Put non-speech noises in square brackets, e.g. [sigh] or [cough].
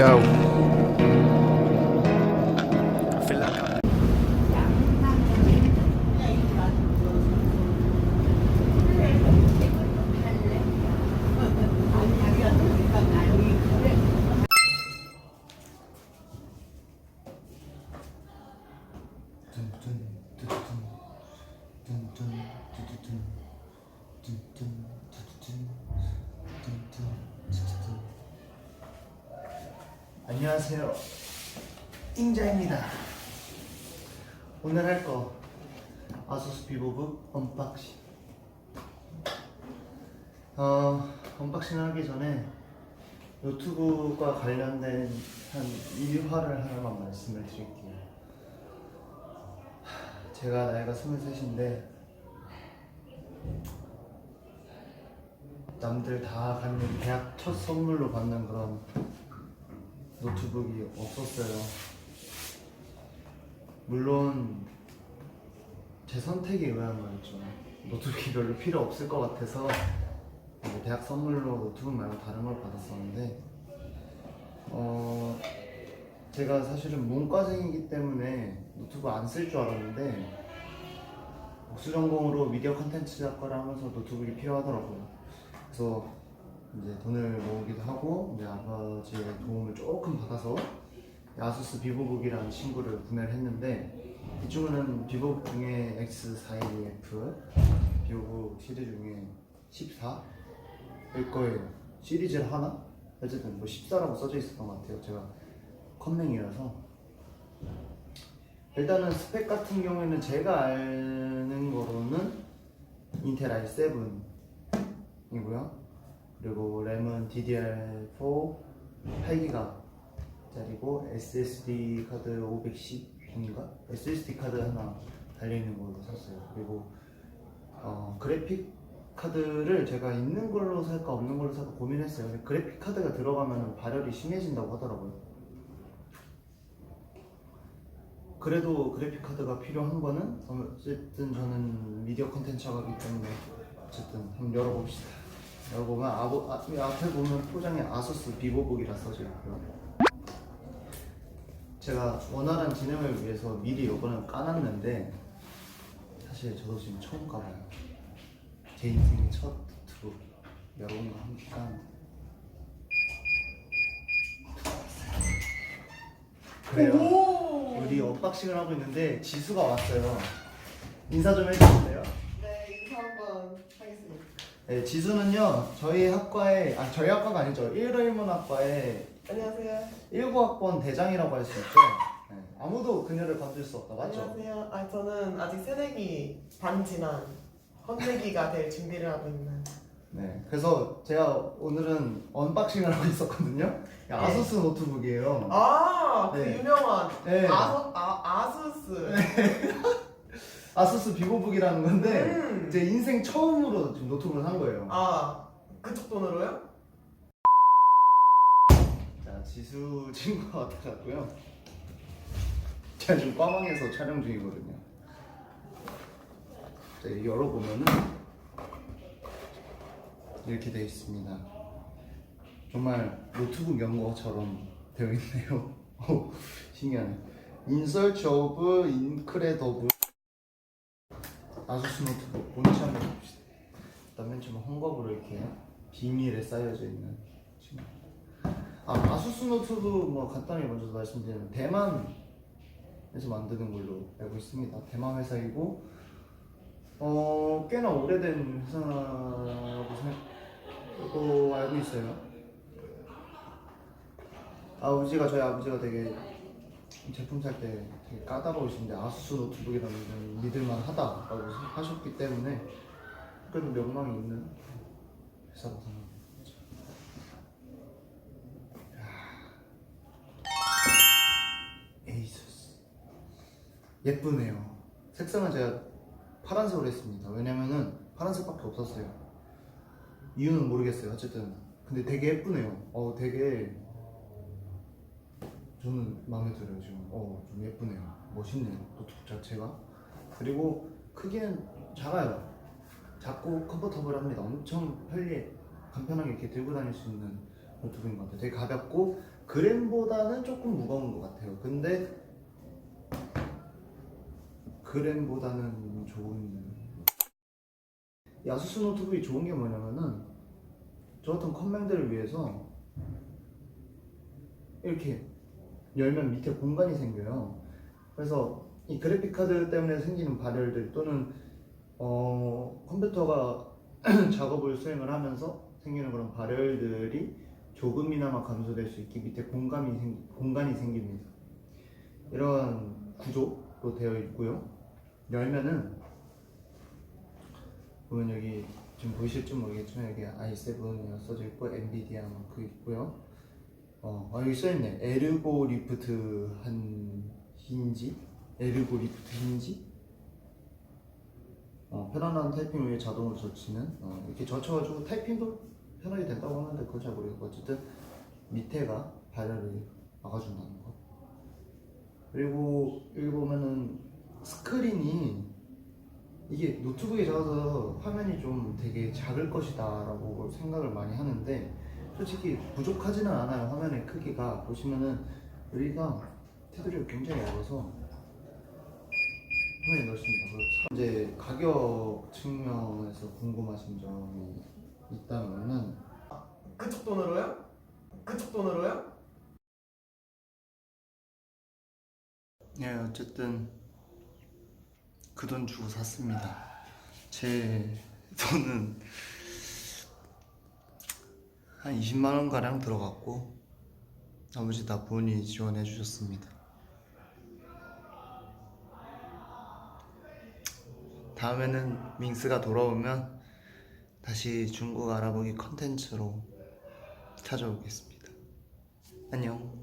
Yo. 안녕하세요. 띵자입니다. 오늘 할 거 아수스 비보브 언박싱. 어, 언박싱 하기 전에 노트북과 관련된 한 일화를 하나만 말씀을 드릴게요. 하, 제가 나이가 23인데 남들 다 갖는 대학 첫 선물로 받는 그런 노트북이 없었어요. 물론 제 선택에 의한 거였죠. 노트북이 별로 필요 없을 것 같아서 대학 선물로 노트북 말고 다른 걸 받았었는데 어 제가 사실은 문과생이기 때문에 노트북 안 쓸 줄 알았는데 복수 전공으로 미디어 컨텐츠 작가를 하면서 노트북이 필요하더라고요. 그래서 이제 돈을 모으기도 하고 이제 아버지의 도움을 조금 받아서 아수스 비보북이라는 친구를 구매를 했는데 이 친구는 비보북 중에 X42F 비보북 시리즈 중에 14일 거예요. 시리즈를 하나? 어쨌든 뭐 14라고 써져 있었던 것 같아요. 제가 컴맹이라서. 일단은 스펙 같은 경우에는 제가 아는 거로는 인텔 i7이고요 그리고 램은 DDR4 8기가 짜리고 SSD 카드 510인가? SSD 카드 하나 달려있는 걸로 샀어요. 그리고 어, 그래픽 카드를 제가 있는 걸로 살까 없는 걸로 살까 고민했어요. 근데 그래픽 카드가 들어가면 발열이 심해진다고 하더라고요. 그래도 그래픽 카드가 필요한 거는 어쨌든 저는 미디어 컨텐츠 하기 때문에 어쨌든 한번 열어봅시다. 열어보면 아보, 아, 이 앞에 보면 포장에 아수스 비보북이라 써져 있고요. 제가 원활한 진행을 위해서 미리 요거는 까놨는데 사실 저도 지금 처음 까봐요. 제 인생의 첫 노트북 여러분과 함께 까는 그래요. 우리 언박싱을 하고 있는데 지수가 왔어요. 인사 좀 해주실래요? 네, 인사 한번 하겠습니다. 네, 지수는요 저희 학과에 아 저희 학과가 아니죠 일일문학과의 안녕하세요. 19학번 대장이라고 할 수 있죠. 네, 아무도 그녀를 건들 수 없다 맞죠? 안녕하세요. 아, 저는 아직 새내기 반 지난 헌내기가 될 준비를 하고 있는. 네, 그래서 제가 오늘은 언박싱을 하고 있었거든요. 아수스 노트북이에요. 아, 그 네. 유명한 네. 아서, 아, 아수스. 아수스 비보북이라는 건데 음. 제 인생 처음으로 지금 노트북을 산 거예요. 아, 그쪽 돈으로요? 자, 지수 친구가 [laughs] 왔다 갔고요. 제가 지금 꽝왕에서 촬영 중이거든요. 자, 이거 열어보면은 이렇게 되어 있습니다. 정말 노트북 연거처럼 되어 있네요. [laughs] 오, 신기하네. 인서치 오브 인크레더블 아수스 노트북 본체 한번 봅시다. 일단 맨 처음 헝겊으로 이렇게 비밀에 쌓여져 있는 친구. 아, 아수스 노트북 뭐 간단히 먼저 말씀드리면 대만에서 만드는 걸로 알고 있습니다. 대만 회사이고 어 꽤나 오래된 회사라고 생각하고 알고 있어요. 아버지가 저희 아버지가 되게 제품 살 때 되게 까다로우신데 아수스 노트북이라는 건 믿을만 하다라고 하셨기 때문에 그래도 명망이 있는 회사라고 생각합니다. 에이수스. 예쁘네요. 색상은 제가 파란색으로 했습니다. 왜냐면은 파란색밖에 없었어요. 이유는 모르겠어요. 어쨌든. 근데 되게 예쁘네요. 어 되게 저는 마음에 들어요 지금. 어 좀 예쁘네요. 멋있네요. 노트북 자체가. 그리고 크기는 작아요. 작고 컴포터블합니다. 엄청 편리해 간편하게 이렇게 들고 다닐 수 있는 노트북인 것 같아요. 되게 가볍고 그램보다는 조금 무거운 것 같아요. 근데 그램보다는 좋은 이 아수스 노트북이 좋은 게 뭐냐면은 저 같은 컴맹들을 위해서 이렇게 열면 밑에 공간이 생겨요. 그래서 이 그래픽 카드 때문에 생기는 발열들 또는 어, 컴퓨터가 [clears throat] 작업을 수행을 하면서 생기는 그런 발열들이 조금이나마 감소될 수 있게 밑에 공간이 생 공간이 생깁니다. 이런 구조로 되어 있고요. 열면은 보면 여기 지금 보이실지 모르겠지만 여기 i7이 써져 있고 엔비디아 마크 있고요. 어, 아, 여기 써있네. 에르고 리프트 한 힌지? 에르고 리프트 힌지? 어, 편안한 타이핑 위에 자동으로 젖히는 어, 이렇게 젖혀가지고 타이핑도 편하게 된다고 하는데 그걸 잘 모르겠고 어쨌든 밑에가 발열을 막아준다는 거 그리고 여기 보면은 스크린이 이게 노트북이 작아서 화면이 좀 되게 작을 것이다 라고 생각을 많이 하는데 솔직히 부족하지는 않아요 화면의 크기가 보시면은 여기가 테두리가 굉장히 얇아서 화면이 넓습니다 그래서 이제 가격 측면에서 궁금하신 점이 있다면은 그쪽 돈으로요? 그쪽 돈으로요? 예 어쨌든 그 돈 주고 샀습니다 제 돈은 한 20만 원 가량 들어갔고 나머지 다 부모님이 지원해 주셨습니다. 다음에는 밍스가 돌아오면 다시 중국 알아보기 컨텐츠로 찾아오겠습니다. 안녕